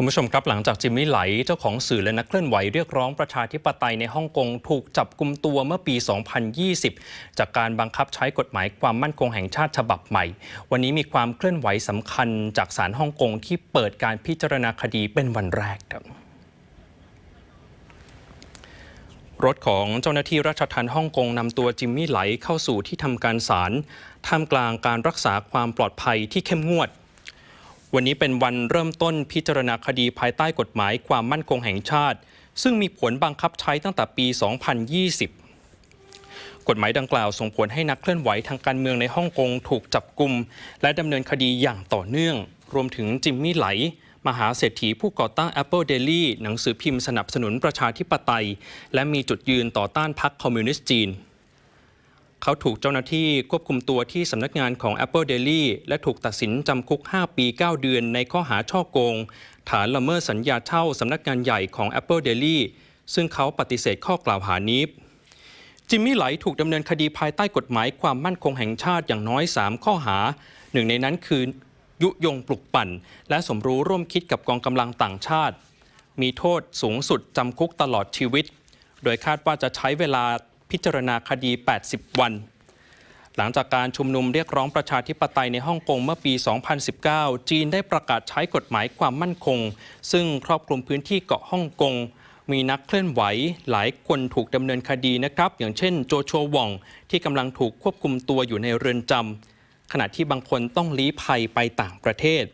คุณผู้ชมครับหลังจากจิมมี่ไหลเจ้าของสื่อและนักเคลื่อนไหวเรียกร้องประชาธิปไตยในฮ่องกงถูกจับกลุ่มตัวเมื่อปี 2020 จากการบังคับใช้กฎหมายความมั่นคงแห่งชาติฉบับใหม่ วันนี้มีความเคลื่อนไหวสำคัญจากศาลฮ่องกงที่เปิดการพิจารณาคดีเป็นวันแรกครับรถของเจ้าหน้าที่ราชทัณฑ์ฮ่องกงนำตัวจิมมี่ไหลเข้าสู่ที่ทำการศาลท่ามกลางการรักษาความปลอดภัยที่เข้มงวด วันนี้เป็นวันเริ่มต้นพิจารณาคดีภายใต้กฎหมายความมั่นคงแห่งชาติ ซึ่งมีผลบังคับใช้ตั้งแต่ปี 2020 กฎหมายดังกล่าวส่งผลให้นักเคลื่อนไหวทางการเมืองในฮ่องกงถูกจับกลุ่มและดำเนินคดีอย่างต่อเนื่อง รวมถึงจิมมี่ไหล มหาเศรษฐีผู้ก่อตั้ง Apple Daily หนังสือพิมพ์สนับสนุนประชาธิปไตย และมีจุดยืนต่อต้านพรรคคอมมิวนิสต์จีน เขาถูกเจ้าหน้าที่ควบคุมตัวที่สำนักงานของ Apple Daily และถูกตัดสินจำคุก 5 ปี 9 เดือนในข้อหาช่อโกง ฐานละเมิดสัญญาเช่าสำนักงานใหญ่ของ Apple Daily ซึ่งเขาปฏิเสธข้อกล่าวหานี้ จิมมี่ไหลถูกดำเนินคดีภายใต้กฎหมายความมั่นคงแห่งชาติอย่างน้อย 3 ข้อหา หนึ่งในนั้นคือยุยงปลุกปั่น และสมรู้ร่วมคิดกับกองกำลังต่างชาติ มีโทษสูงสุดจำคุกตลอดชีวิต โดยคาดว่าจะใช้เวลา พิจารณาคดี 80 วัน หลังจากการชุมนุมเรียกร้องประชาธิปไตยในฮ่องกงเมื่อปี 2019 จีนได้ประกาศใช้กฎหมายความมั่นคง ซึ่งครอบคลุมพื้นที่เกาะฮ่องกงมีนักเคลื่อนไหวหลายคนถูกดำเนินคดีนะครับ อย่างเช่นโจโชวองที่กำลังถูกควบคุมตัวอยู่ในเรือนจำขณะที่บางคนต้องลี้ภัยไปต่างประเทศ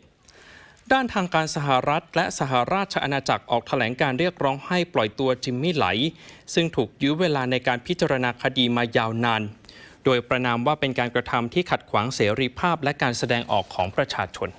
ด้านทางการสหรัฐและสหราชอาณาจักรออกแถลงการเรียกร้องให้ปล่อยตัวจิมมี่ไหล ซึ่งถูกยื้อเวลาในการพิจารณาคดีมายาวนาน โดยประนามว่าเป็นการกระทำที่ขัดขวางเสรีภาพและการแสดงออกของประชาชน